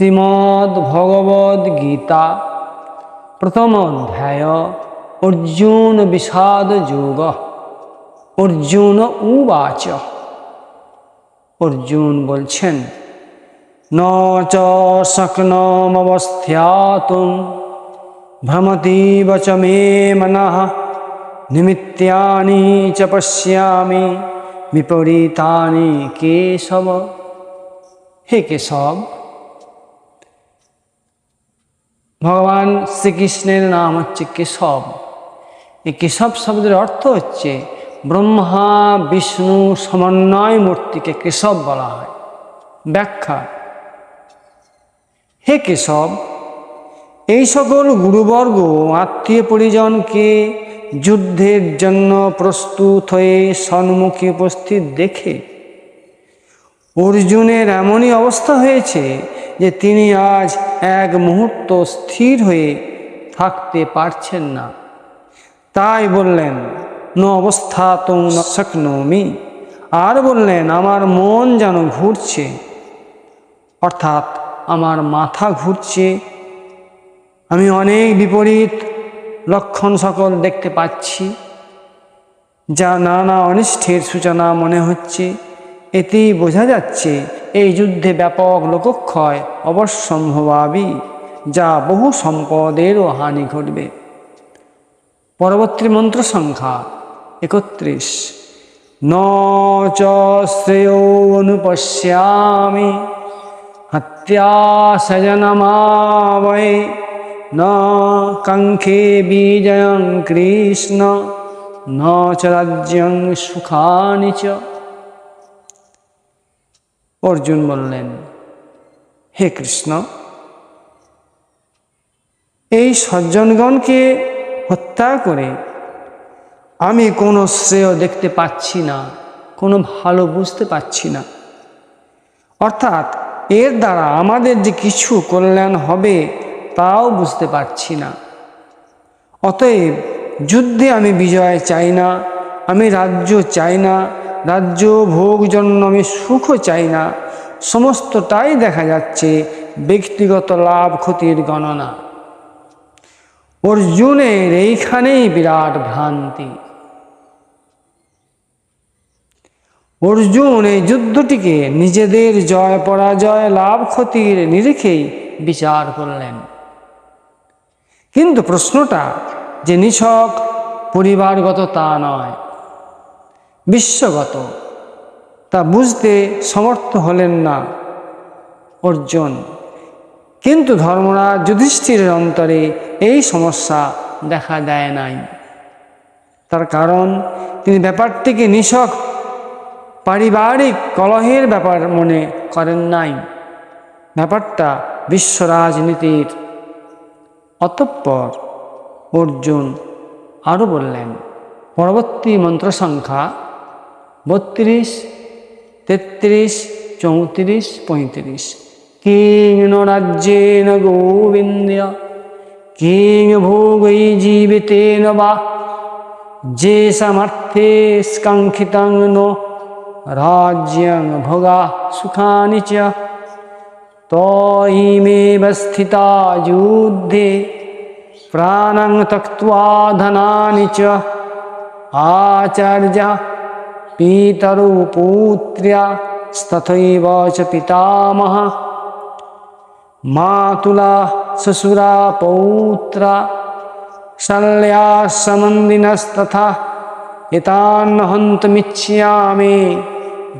শ্রীমদ্ ভগবদ গীতা প্রথম অধ্যায়, অর্জুন বিষাদ যোগ। অর্জুন উবাচ। অর্জুন বলছেন, ন চ শক্নমবস্থাতুম ভ্রমতীব চ মে মনঃ, নিমিত্যানি চ পশ্যামি, বিপরীতানি কেশব। হে কেশব ভগবান শ্রীকৃষ্ণের নাম হচ্ছে কেশব। এই কেশব শব্দের অর্থ হচ্ছে ব্রহ্মা, বিষ্ণু সমন্বয় মূর্তিকে কেশব বলা হয়। ব্যাখ্যা, হে কেশব, এই সকল গুরুবর্গ আত্মীয় পরিজনকে যুদ্ধের জন্য প্রস্তুত হয়ে সন্মুখী উপস্থিত দেখে অর্জুনের এমনই অবস্থা হয়েছে যে তিনি আজ এক মুহূর্ত স্থির হয়ে থাকতে পারছেন না। তাই বললেন, ন অবস্থা তো শক্নমি। আর বললেন, আমার মন যেন ঘুরছে। অর্থাৎ, আমার মাথা ঘুরছে। আমি অনেক বিপরীত লক্ষণ সকল দেখতে পাচ্ছি, যা নানা অনিষ্ঠের সূচনা মনে হচ্ছে। এতেই বোঝা যাচ্ছে এই যুদ্ধে ব্যাপক লোকক্ষয় অবশ্যম্ভবাবী, যা বহু সম্পদেরও হানি ঘটবে। পরবর্তী মন্ত্র সংখ্যা একত্রিশ। ন চ শ্রেয় অনুপশ্যামি হত্যাসজনমাবয় ন কঙ্খে বিজয়ং কৃষ্ণ, ন চ রাজ্যং সুখানি চ। অর্জুন বললেন, হে কৃষ্ণ, এই সজ্জনগণকে হত্যা করে আমি কোনো শ্রেয় দেখতে পাচ্ছি না, কোনো ভালো বুঝতে পাচ্ছি না। অর্থাৎ এর দ্বারা আমাদের যে কিছু কল্যাণ হবে তাও বুঝতে পারছি না। অতএব যুদ্ধে আমি বিজয় চাই না, আমি রাজ্য চাই না রাজ্য ভোগ জন্য আমি সুখও চাই না। সমস্তটাই দেখা যাচ্ছে ব্যক্তিগত লাভ ক্ষতির গণনা। অর্জুনের এইখানেই বিরাট ভ্রান্তি। অর্জুন এই যুদ্ধটিকে নিজেদের জয় পরাজয় লাভ ক্ষতির নিরিখেই বিচার করলেন। কিন্তু প্রশ্নটা যে নিছক পরিবারগত তা নয়। বিশ্বগত। তা বুঝতে সমর্থ হলেন না অর্জুন। কিন্তু ধর্মরাজ যুধিষ্ঠিরের অন্তরে এই সমস্যা দেখা দেয় নাই। তার কারণ, তিনি ব্যাপারটিকে নিছক পারিবারিক কলহের ব্যাপার মনে করেন নাই। ব্যাপারটা বিশ্ব রাজনীতির অতঃপর অর্জুন আরও বললেন, পরবর্তী মন্ত্র সংখ্যা বত্রিশ তেত্রিশ চৌত্রিশ পঁয়ত্রিশ কিং ন রাজ্যেন গোবিন্দ কিং ভোগৈ জীবিতেন বা যে সমর্থে স্কাঙ্ক্ষিতং নো রাজ্যং ভোগা সুখানি চ তইমেব স্থিতা যুদ্ধে প্রাণং তক্ত্বা ধনানি চ আচার্য পিতরৌ পুত্র্যা তথৈব চ পিতামহ মাতুলা শ্বশুরা পৌত্রা शल्यासमन्दिनस्तथा एतान्नहन्तमिच्छामि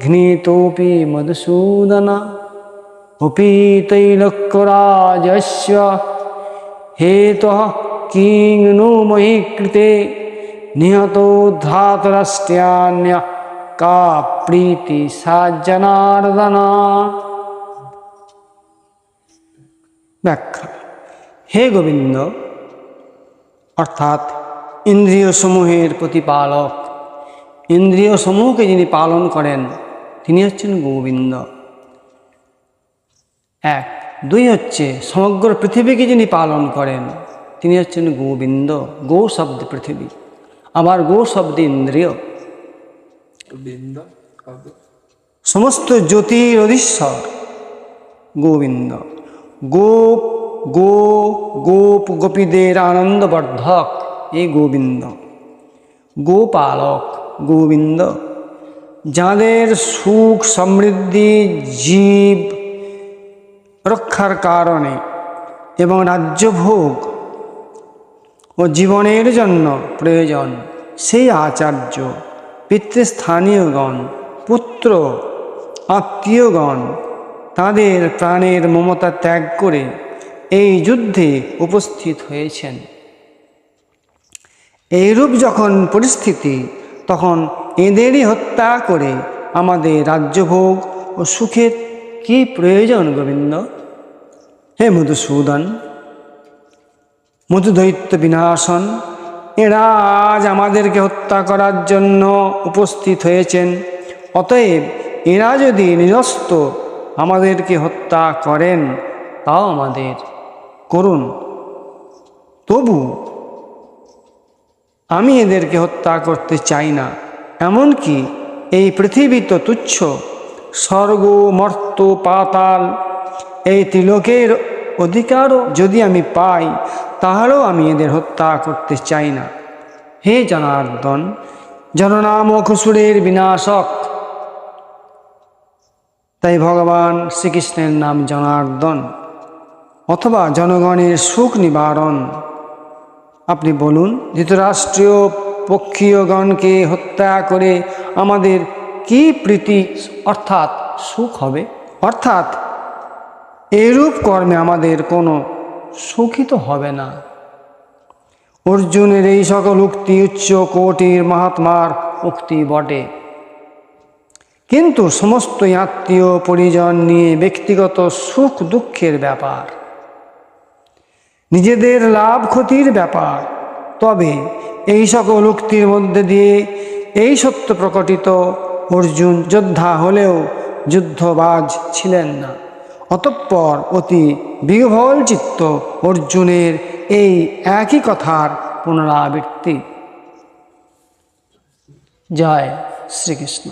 घ्नीतोऽपि मधुसूदन उपीतैलक्राजस्य हेतुः किं नो मयि कृते निहतो धातरष्ट्यान्य का प्रीति सा जनार्दना ব্যাখ্যা হে গোবিন্দ অর্থাৎ ইন্দ্রিয় সমূহের প্রতিপালক ইন্দ্রিয় সমূহকে যিনি পালন করেন তিনি হচ্ছেন গোবিন্দ এক দুই হচ্ছে সমগ্র পৃথিবীকে যিনি পালন করেন তিনি হচ্ছেন গোবিন্দ গো শব্দ পৃথিবী আবার গো শব্দ ইন্দ্রিয় বৃন্দ শব্দ সমস্ত জ্যোতির অধীশ্বর গোবিন্দ। গোপ গো গোপ গোপীদের আনন্দবর্ধক এই গোবিন্দ। গোপালক গোবিন্দ, যাদের সুখ সমৃদ্ধি, জীব রক্ষার কারণে এবং রাজ্যভোগ ও জীবনের জন্য প্রয়োজন, সেই আচার্য পিতৃস্থানীয়গণ, পুত্র, আত্মীয়গণ তাদের প্রাণের মমতা ত্যাগ করে এই যুদ্ধে উপস্থিত হয়েছেন। এইরূপ যখন পরিস্থিতি, তখন এদেরই হত্যা করে আমাদের রাজ্যভোগ ও সুখের কি প্রয়োজন গোবিন্দ? হে মধুসূদন, মধুদৈত্য বিনাশন এরা আজ আমাদেরকে হত্যা করার জন্য উপস্থিত হয়েছেন। অতএব এরা যদি নিরস্ত আমাদেরকে হত্যা করেন, তাও আমাদের করুন। তবু আমি এদেরকে হত্যা করতে চাই না, এমনকি এই পৃথিবী তো তুচ্ছ। স্বর্গ, মর্ত, পাতাল, এই ত্রিলোকের অধিকারও যদি আমি পাই তাহলেও আমি এদের হত্যা করতে চাই না। হে জনার্দন জননাম খুসুরের বিনাশক। তাই ভগবান শ্রীকৃষ্ণের নাম জনার্দন অথবা জনগণের সুখ নিবারণ। আপনি বলুন, ধৃতরাষ্ট্রীয় পক্ষীয়গণকে হত্যা করে আমাদের কি প্রীতি, অর্থাৎ সুখ হবে? অর্থাৎ এরূপ কর্মে আমাদের কোনো সুখই তো হবে না। অর্জুনের এই সকল উক্তি উচ্চ কোটির মহাত্মার উক্তি বটে। কিন্তু সমস্ত আত্মীয় পরিজন নিয়ে ব্যক্তিগত সুখ দুঃখের ব্যাপার। নিজেদের লাভ ক্ষতির ব্যাপার। তবে এই সকল উক্তির মধ্যে দিয়ে এই সত্য প্রকটিত অর্জুন যোদ্ধা হলেও যুদ্ধবাজ ছিলেন না। অতঃপর অতি বিহ্বল চিত্ত অর্জুনের এই একই কথার পুনরাবৃত্তি। জয় শ্রীকৃষ্ণ।